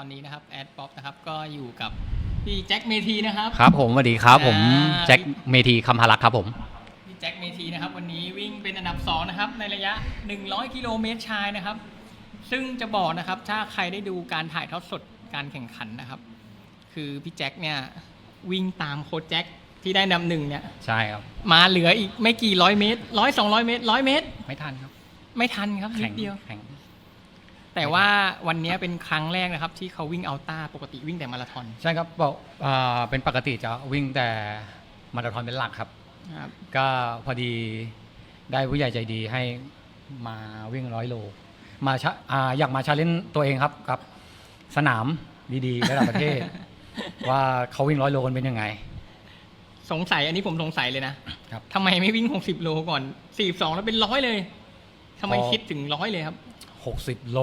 อนนี้นะครับแอดป๊อปนะครับก็อยู่กับพี่แจ็คเมทีนะครับ ครับผมสวัสดีครับผมอ่า แจ็คเมทีคำพารักษ์ครับผม พี่แจ็คเมทีนะครับ วันนี้วิ่งเป็นอันดับ2นะครับในระยะ 100 กิโลเมตรชายนะครับ ซึ่งจะบอกนะครับถ้าใครได้ดูการถ่ายทอดสดการแข่งขันนะครับ คือพี่แจ็คเนี่ยวิ่งตามโค้ชแจ็คที่ได้นำหนึ่งเนี่ย ใช่ครับ มาเหลืออีกไม่กี่ร้อยเมตรร้อยสองร้อยเมตรร้อยเมตร ไม่ทันครับไม่ทันครับนิแข่ดงเดียว แข่ง แต่ว่าวันนี้เป็นครั้งแรกนะครับ ที่เขาวิ่งอัลต้าปกติวิ่งแต่มาราธอน ใช่ครับบอกอ่าเป็นปกติจะวิ่งแต่มาราธอนเป็นหลักครับนะครับ ก็พอดีได้ผู้ใหญ่ใจดีให้มาวิ่งร้อยโล มาชะอ่าอยากมาชาเลนจ์ตัวเองครับกับ สนามดีๆระดับประเทศ ว่าเขาวิ่งร้อยโลกันเป็นยังไง สงสัยอันนี้ผมสงสัยเลยนะครับ ทำไมไม่วิ่ง 60 โลก่อน 42 แล้วเป็นร้อยเลยทำไมพอคิคิดถึงร้อยเลยครับ 60 โล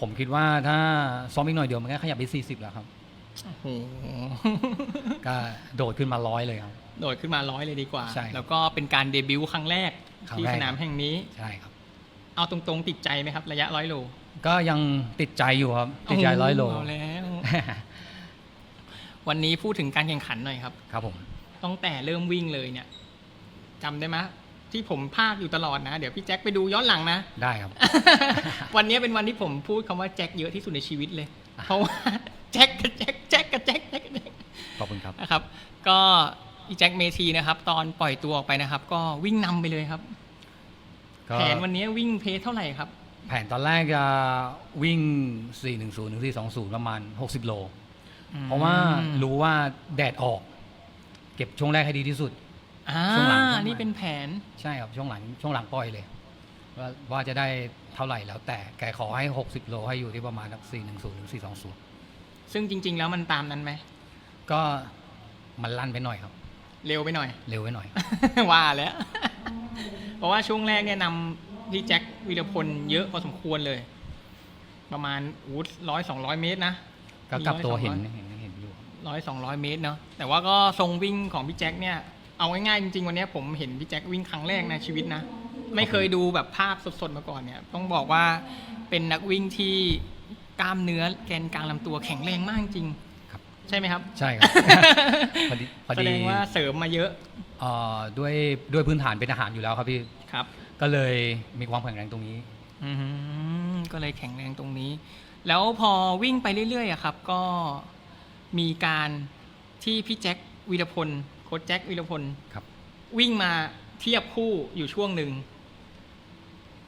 ผมคิดว่าถ้าซ้อมอีกหน่อยเดียวมันก็ขยับไป 40 แล้วครับ โอ้โห ก็โดดขึ้นมาร้อยเลยครับ โดดขึ้นมาร้อยเลยดีกว่า ใช่แล้วก็เป็นการเดบิวต์ครั้งแรกครั้งที่แรก สนามแห่งนี้ ใช่ครับ เอาตรงๆ ติดใจไหมครับ ระยะร้อยโลก็ยังติดใจอยู่ครับ ติดใจร้อยโล เอาแล้ว วันนี้พูดถึงการแข่งขันหน่อยครับ ครับผม ตั้งแต่เริ่มวิ่งเลยเนี่ยจำได้ไหม ที่ผมพากอยู่ตลอดนะ เดี๋ยวพี่แจ็คไปดูย้อนหลังนะ ได้ครับ วันนี้เป็นวันที่ผมพูดคำว่าแจ็คเยอะที่สุดในชีวิตเลย เพราะว่าแจ็คกับแจ็คแจ็คกับแจ็คแจ็คกับแจ็คขอบคุณครับนะครับ ก็อีแจ็คเมทีนะครับ ตอนปล่อยตัวออกไปนะครับ ก็วิ่งนำไปเลยครับก็แผนวันนี้วิ่งเพจเท่าไหร่ครับ แผนตอนแรกจะวิ่ง 410ถึง420 ประมาณ 60 โล เพราะว่ารู้ว่าแดดออก เก็บช่วงแรกให้ดีที่สุด อ่าช่วงหลังช่วงหลัง นี่เป็นแผน ใช่ครับช่วงหลังช่วงหลังปล่อยเลย ว่าว่าจะได้เท่าไหร่แล้วแต่แกขอให้ 60 โลให้อยู่ที่ประมาณสัก410ถึง420ซึ่งจริง ๆ แล้วมันตามนั้นไหมก็มันลั่นไปหน่อยครับ เร็วไปหน่อย เร็วไปหน่อย ว่าแล้ว เพราะว่าช่วงแรกเนี่ยนำพี่แจ็ควีรพลเยอะพอสมควรเลย ประมาณอู้ร้อยสองร้อยเมตรนะ ก็กลับตัวมีเห็นร้อยเห็นเห็นอยู่ ร้อยสองร้อยเมตรเนาะแต่ว่าก็ทรงวิ่งของพี่แจ็คเนี่ย เอาง่ายๆจริงๆวันเนี้ยผมเห็นพี่แจ็ควิ่งครั้งแรกในชีวิตนะ ไม่เคยดูแบบภาพสดๆมาก่อนเนี่ย ต้องบอกว่าเป็นนักวิ่งที่กล้ามเนื้อแกนกลางลำตัวแข็งแรงมากจริงครับ ใช่ไหมครับ ใช่ครับพอดีพอแสดีดงว่าเสริมมาเยอะเอ่อด้วยด้วยพื้นฐานเป็นทหารอยู่แล้วครับพี่ ครับ ก็เลยมีความแข็งแรงตรงนี้ อืมก็เลยแข็งแรงตรงนี้ แล้วพอวิ่งไปเรื่อยๆอะครับ ก็มีการที่พี่แจ็ควีรพลโค้ชแจ็ควีรพลครับ วิ่งมาเทียบคู่อยู่ช่วงหนึ่ง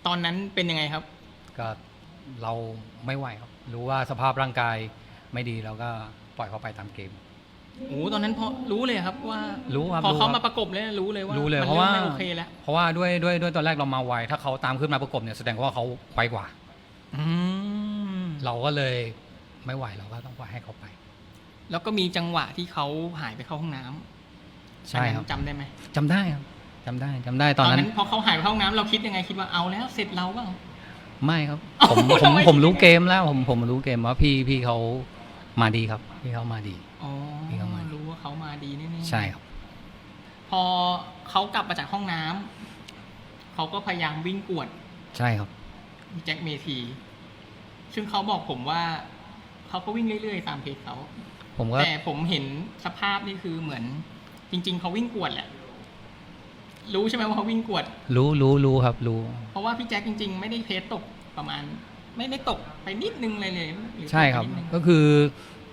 ตอนนั้นเป็นยังไงครับ ก็เราไม่ไหวครับ รู้ว่าสภาพร่างกายไม่ดีเราก็ปล่อยเขาไปตามเกม โอ้ตอนนั้นพอรู้เลยครับว่า รู้ครับพอรู้เขาคมารับประกบเลยรู้เลยว่ารู้เลยมันเพราะว่าไม่โอเคแล้วเพราะว่าด้วยด้วยด้วยตอนแรกเรามาไวถ้าเขาตามขึ้นมาประกบเนี่ยแสดงว่าเขาไวกว่า อืมเราก็เลยไม่ไหวเราก็ต้องปล่อยให้เขาไป แล้วก็มีจังหวะที่เขาหายไปเข้าห้องน้ำ ใช่ครับอันนั้นจำได้ไหมจำได้ครับจำได้จำได้ตอนนั้นพอเขาหายไปเข้าห้องน้ำเราคิดยังไงคิดว่าเอาแล้วเสร็จเราเปล่า ไม่ครับเอ้าผมผทำมไม ผมรู้เกมแล้ว ผมผมรู้เกมว่าพี่พี่เขามาดีครับ พี่เขามาดี อ๋อพี่เขามา รู้ว่าเขามาดีแน่ๆใช่ครับ พอเขากลับมาจากห้องน้ำเขาก็พยายามวิ่งกวดใช่ครับ แจ็คเมที ซึ่งเขาบอกผมว่าเขาก็วิ่งเรื่อยๆตามเพจเขา ผมก็แต่ผมเห็นสภาพนี่คือเหมือน จริง ๆเขาวิ่งกวดแหละ รู้ใช่ไหมว่าเขาวิ่งกวด รู้รู้รู้ครับ รู้ เพราะว่าพี่แจ็คจริง ๆ ไม่ได้เพจตกประมาณ ไม่ได้ตกไปนิดนึงเลยเลยหรือใช่ครับ ตกไปนิดนึงก็คือ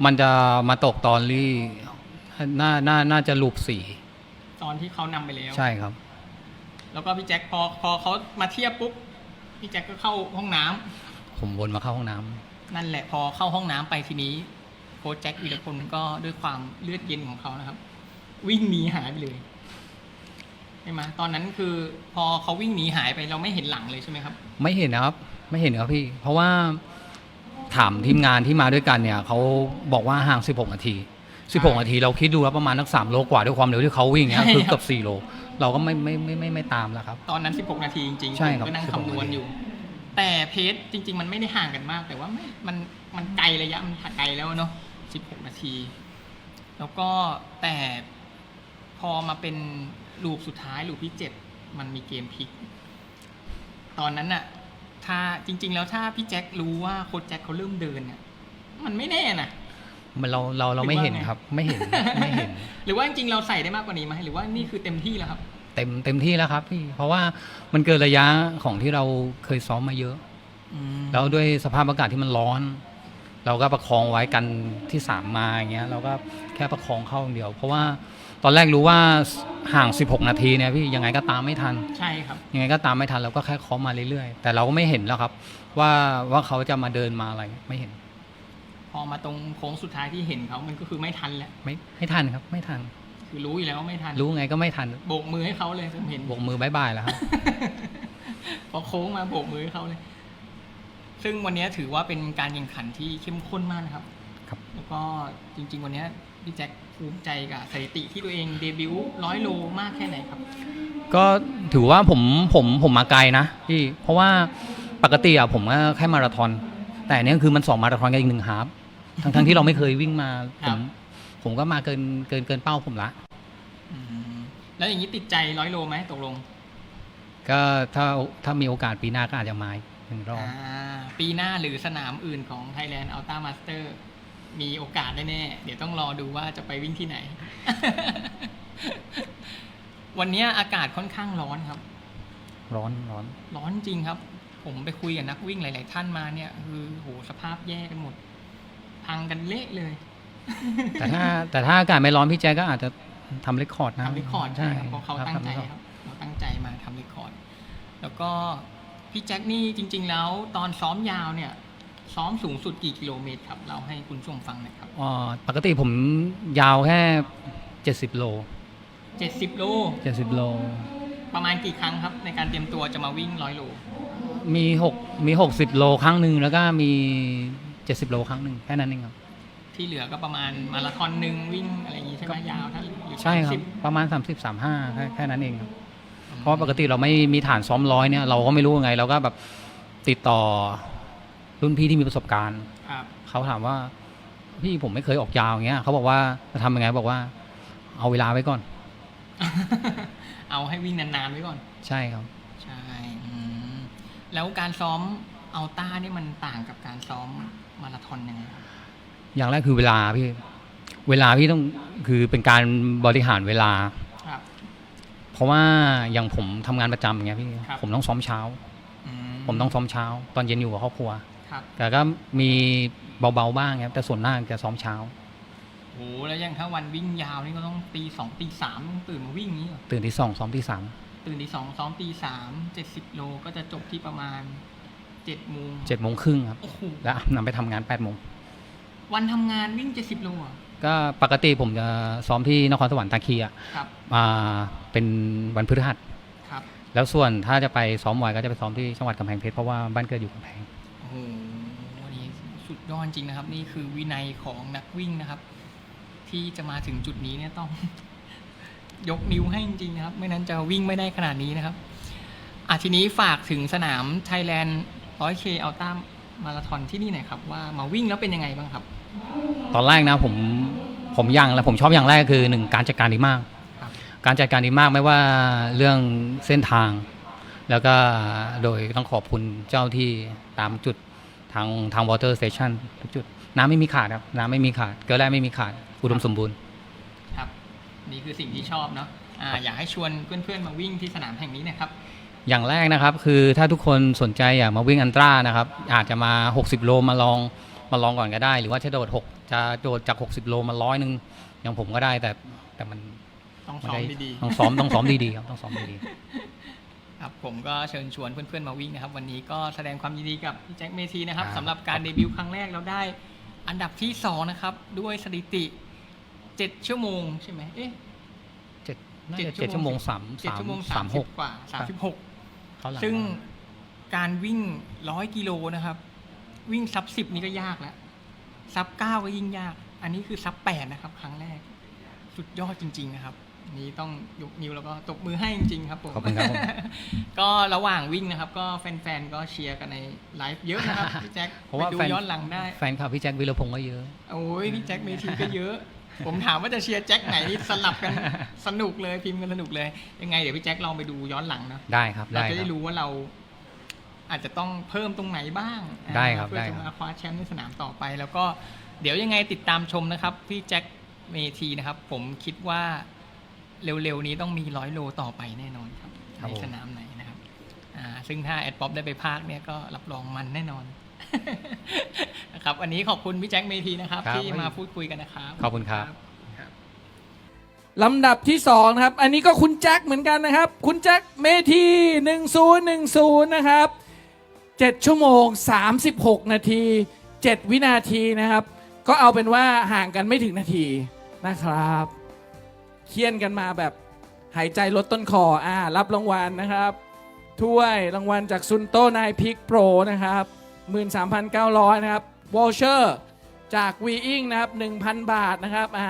มันจะมาตกตอนที่น่าน่าน่าจะลูปสี่ตอนที่เขานำไปแล้ว ใช่ครับ แล้วก็พี่แจ็คพอพอเขามาเทียบปุ๊บพี่แจ็คก็เข้าห้องน้ำผมวนมาเข้าห้องน้ำนั่นแหละพอเข้าห้องน้ำไปทีนี้โค้ชแจ็ควีรพลก็ด้วยความเลือดเย็นของเขานะครับ วิ่งหนีหายไปเลยใช่ไหมตอนนั้นคือพอเขาวิ่งหนีหายไปเราไม่เห็นหลังเลยใช่ไหมครับ ไม่เห็นนะครับ ไม่เห็นครับพี่ เพราะว่าถามทีมงานที่มาด้วยกันเนี่ยเขาบอกว่าห่าง 16 นาที 16 นาที เราคิดดูแล้วประมาณนัก3โลกว่าด้วยความเร็วที่เขาวิ่งเนี่ยใช่คือครับเกือบ4โล เราก็ไม่ไม่ไม่ไม่ไม่ตามแล้วครับ ตอนนั้น 16 นาทีจริงๆใช่ผมครับก็นั่ง16คำนวณอยู่ แต่เพจจริง ๆ มันไม่ได้ห่างกันมาก แต่ว่าไม่มันมันไกลระยะมันไกลแล้วเนาะ 16 นาที แล้วก็แต่ พอมาเป็นลูปสุดท้ายลูปที่7มันมีเกมพลิก ตอนนั้นน่ะถ้าจริง ๆ แล้วถ้าพี่แจ็ครู้ว่าโค้ชแจ็คเขาเริ่มเดินเนี่ยมันไม่แน่นะมันเราเราเราไม่เห็นหรือว่าไงครับ ไม่เห็นไม่เห็น หรือว่าจริงๆเราใส่ได้มากกว่านี้ไหมหรือว่านี่คือเต็มที่แล้วครับ เต็มเต็มที่แล้วครับพี่เพราะว่ามันเกินระยะของที่เราเคยซ้อมมาเยอะแล้วด้วยสภาพอากาศที่มันร้อน เราก็ประคองไว้กันที่สามมาอย่างเงี้ย เราก็แค่ประคองเข้าอย่างเดียว เพราะว่า ตอนแรกรู้ว่าห่าง 16 นาทีเนี่ยพี่ยังไงก็ตามไม่ทัน ใช่ครับ ยังไงก็ตามไม่ทันเราก็แค่เคาะมาเรื่อยๆ แต่เราก็ไม่เห็นแล้วครับ ว่าว่าเขาจะมาเดินมาอะไรไม่เห็น พอมาตรงโค้งสุดท้ายที่เห็นเขามันก็คือไม่ทันแล้วไม่ไม่ทันครับ ไม่ทัน คือรู้อยู่แล้วว่าไม่ทันรู้ไงก็ไม่ทันโบกมือให้เขาเลยผมเห็นโบกมือบายบายแล้วครับ พอโค้งมาโบกมือให้เขาเลย ซึ่งวันนี้ถือว่าเป็นการแข่งขันที่เข้มข้นมากนะครับ ครับแล้วก็จริง ๆ วันนี้พี่แจ็คภูมิใจกับสถิติที่ตัวเองเดบิวต์ร้อยโลมากแค่ไหนครับ ก็ถือว่าผมผมผมมาไกลนะพี่เพราะว่าปกติอะผมก็แค่มาราธอน แต่อันเนี้ยคือมันสองมาราธอนกับอีกหนึ่งฮาล์ฟทั้งทั้งที่เราไม่เคยวิ่งมาคผรับ มผมก็มาเกินเกินเกินเป้าผมละ อืมแล้วอย่างนี้ติดใจร้อยโลไหมตกลงก็ถ้าถ้ามีโอกาสปีหน้าก็อาจจะมาอีกหนึ่งรอบ อ่าปีหน้าหรือสนามอื่นของ Thailand Ultra Master มี โอกาสแน่ๆเดี๋ยวต้องรอดูว่าจะไปวิ่งที่ไหน วันนี้อากาศค่อนข้างร้อนครับ ร้อนร้อน ร้อนจริงครับ ผมไปคุยกับนักวิ่งหลาย ๆ ท่านมาเนี่ย คือโหสภาพแย่กันหมด พังกันเละเลย แต่ถ้า แต่ถ้าอากาศไม่ร้อนพี่แจ๊คก็อาจจะทำเรคคอร์ดนะทำเรคคอร์ดใช่ครับเพราะเขาคบตั้งใจทำเรคคอร์ดครับเขาตั้งใจมาทำเรคคอร์ด แล้วก็พี่แจ็คนี่จริง ๆ แล้วตอนซ้อมยาวเนี่ย ซ้อมสูงสุดกี่กิโลเมตรครับเราให้คุณผู้ชมฟังหน่อยครับอ๋อปกติผมยาวแค่เจ็ดสิบโลเจ็ดสิบโลเจ็ดสิบโล ประมาณกี่ครั้งครับ ในการเตรียมตัวจะมาวิ่งร้อยโล มีหกมีหกสิบโลครั้งหนึ่งแล้วก็มีเจ็ดสิบโลครั้งหนึ่งแค่นั้นเองครับ ที่เหลือก็ประมาณมาราธอนหนึ่งวิ่งอะไรอย่างงี้ใช่ไหมยาวถ้าหรือใช่ครับ30ประมาณสามสิบสามห้าแค่แค่นั้นเองครับ เพราะว่าปกติเราไม่มีฐานซ้อมร้อยเนี่ยเราก็ไม่รู้ยังไงเราก็แบบติดต่อ รุ่นพี่ที่มีประสบการณ์ ครับเขาถามว่าพี่ผมไม่เคยออกยาวอย่างเงี้ยเขาบอกว่าจะทำยังไงบอกว่า เอาเวลาไว้ก่อน เอาให้วิ่งนานๆไว้ก่อน ใช่ครับ ใช่อืมแล้วการซ้อมอัลต้านี่มันต่างกับการซ้อมมาราธอนยังไงครับอย่างแรกคือเวลาพี่ เวลาพี่ต้องคือเป็นการบริหารเวลา ครับ เพราะว่าอย่างผมทำงานประจำอย่างเงี้ยพี่ ครับ ผมต้องซ้อมเช้า อืผมต้องซ้อมเช้า ตอนเย็นอยู่กับครอบครัว ครับแต่ก็มีเบาๆบ้างครับแต่ส่วนมากจะซ้อมเช้าโหแล้วอย่างถ้าวันวิ่งยาวนี่ก็ต้องตีสองตีสามต้องตื่นมาวิ่งอย่างนี้เหรอตื่นที่สองซ้อมที่สามตื่นตีสองซ้อมตีสามเจ็ดสิบโลก็จะจบที่ประมาณเจ็ดโมงเจ็ดโมงครึ่งครับ โอ้โหแล้วนำไปทำงานแปดโมงวันทำงานวิ่งเจ็ดสิบโลอะ ก็ปกติผมจะซ้อมที่นครสวรรค์ตาคีอะครับ อ่าเป็นวันพฤหัส ครับ แล้วส่วนถ้าจะไปซ้อมไวก็จะไปซ้อมที่จังหวัดกำแพงเพชรเพราะว่าบ้านเกิดอยู่กำแพง โอ้โหวันนี้สุดยอดจริงนะครับ นี่คือวินัยของนักวิ่งนะครับ ที่จะมาถึงจุดนี้เนี่ยต้อง ยกนิ้วให้จริงๆนะครับ ไม่นั้นจะวิ่งไม่ได้ขนาดนี้นะครับอะทีนี้ฝากถึงสนาม Thailand 100K Ultra Marathon ที่นี่หน่อยครับ ว่ามาวิ่งแล้วเป็นยังไงบ้างครับ ตอนแรกนะผมผมยังแล้วผมชอบอย่างแรกคือหนึ่งการจัดการดีมาก ครับ การจัดการดีมากไม่ว่าเรื่องเส้นทาง แล้วก็โดยต้องขอบคุณเจ้าที่ตามจุดทางทาง water station ทุกจุด น้ำไม่มีขาดครับ น้ำไม่มีขาด เกลือแร่ไม่มีขาด อุดมสมบูรณ์ ครับ นี่คือสิ่งที่ชอบเนาะอ่าอยากให้ชวนเพื่อนๆมาวิ่งที่สนามแห่งนี้นะครับ อย่างแรกนะครับ คือถ้าทุกคนสนใจอยากมาวิ่งอันตรานะครับ อาจจะมา 60 โลมาลองมาลองก่อนก็ได้ หรือว่าจะโดด 6 จะโดดจาก 60 โลมาร้อยหนึ่งอย่างผมก็ได้แต่แต่มันต้องมันซ้อมได้ดีๆต้องซ้อมต้องซ้อมดีๆครับต้องซ้อมดี ครับผมก็เชิญชวนเพื่อนๆมาวิ่งนะครับ วันนี้ก็แสดงความยินดีกับพี่แจ็คเมทีนะครับครับ สำหรับการเดบิวต์ครั้งแรกเราได้อันดับที่สองนะครับด้วยสถิติ 7 ชั่วโมงใช่ไหมเอ๊ะๆเจ็ดน่าเจ็ดจะเจ็ดชั่ชั่ววโมโมง งสามเจ็ดสามชั่วโมงสาสามมหสิกบกว่าสามสิบหกเขาหลังซึ่งการวิ่งร้อยกิโลนะครับ วิ่งซับสิบนี่ก็ยากแล้วซับเก้าก็ยิ่งยาก อันนี้คือซับแปดนะครับ ครั้งแรก สุดยอดจริง ๆ นะครับอั นนี้ต้องยกนิ้วแล้วก็ตบมือให้จริง ๆ ครับผมขอบคุณครับผม ก็ระหว่างวิ่งนะครับ ก็แฟนๆก็เชียร์กันในไลฟ์เยอะนะครับพี่แจ็คเพราะว่าไปดูแฟน ย้อนหลังได้แฟนคลับพี่แจ็ควิรพงศ์ก็เยอะ โอ้ยพี่แจ็คเมทีก็เยอะ ผมถามว่าจะเชียร์แจ็คไหนนี่สลับกันสนุกเลยพิมพ์กันสนุกเลย ยังไงเดี๋ยวพี่แจ็คลองไปดูย้อนหลังเนาะได้ครับเราได้จะคได้รับรู้ว่าเราอาจจะต้องเพิ่มตรงไหนบ้างได้ครับเพื่อได้จะครับมาคว้าแชมป์ในสนามต่อไป แล้วก็เดี๋ยวยังไงติดตามชมนะครับ พี่แจ็คเมทีนะครับ ผมคิดว่า เร็วๆนี้ต้องมีร้อยโลต่อไปแน่นอนครับครับในผม สนามไหนนะครับอ่าซึ่งถ้าแอดป๊อปได้ไปภาคเนี่ยก็รับรองมันแน่นอน นะครับวันนี้ขอบคุณพี่แจ็คเมทีนะครับ ครับ ที่มาพูดคุยกันนะครับ ขอบคุณครับ ครับ ลำดับที่ 2 นะครับ อันนี้ก็คุณแจ็คเหมือนกันนะครับ คุณแจ็คเมที1010 นะครับ 7 ชั่วโมง 36 นาที 7 วินาทีนะครับ ก็เอาเป็นว่าห่างกันไม่ถึงนาทีนะครับ เคียนกันมาแบบหายใจลดต้นคออ่ารับรางวัลนะครับถ้วยรางวัลจากซุนโตนายพิกโปรนะครับ13,900 นะครับวอลเชอร์จากวีอิงนะครับ 1,000 บาทนะครับอ่า